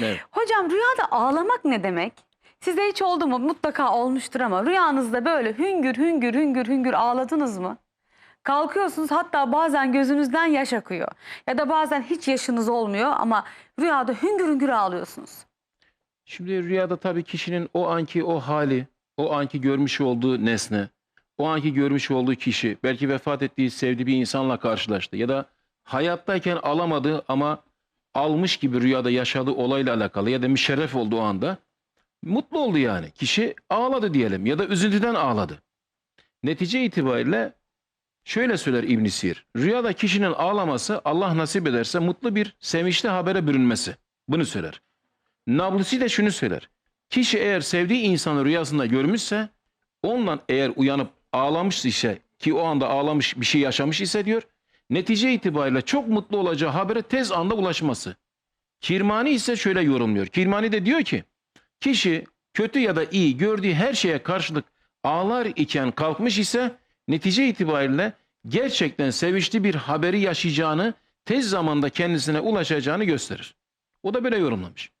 Evet. Hocam rüyada ağlamak ne demek? Size hiç oldu mu? Mutlaka olmuştur ama rüyanızda böyle hüngür hüngür hüngür hüngür ağladınız mı? Kalkıyorsunuz hatta bazen gözünüzden yaş akıyor. Ya da bazen hiç yaşınız olmuyor ama rüyada hüngür hüngür ağlıyorsunuz. Şimdi rüyada tabii kişinin o anki o hali, o anki görmüş olduğu nesne, o anki görmüş olduğu kişi, belki vefat ettiği, sevdiği bir insanla karşılaştı ya da hayattayken alamadığı ama almış gibi rüyada yaşadığı olayla alakalı ya da müşerref olduğu anda mutlu oldu yani. Kişi ağladı diyelim ya da üzüntüden ağladı. Netice itibariyle şöyle söyler İbn Sir. Rüyada kişinin ağlaması Allah nasip ederse mutlu bir sevinçli habere bürünmesi. Bunu söyler. Nablusi de şunu söyler. Kişi eğer sevdiği insanı rüyasında görmüşse ondan eğer uyanıp ağlamış ise ki o anda ağlamış bir şey yaşamış ise diyor netice itibariyle çok mutlu olacağı habere tez anda ulaşması. Kirmani ise şöyle yorumluyor. Kirmani de diyor ki kişi kötü ya da iyi gördüğü her şeye karşılık ağlar iken kalkmış ise netice itibariyle gerçekten sevinçli bir haberi yaşayacağını tez zamanda kendisine ulaşacağını gösterir. O da böyle yorumlamış.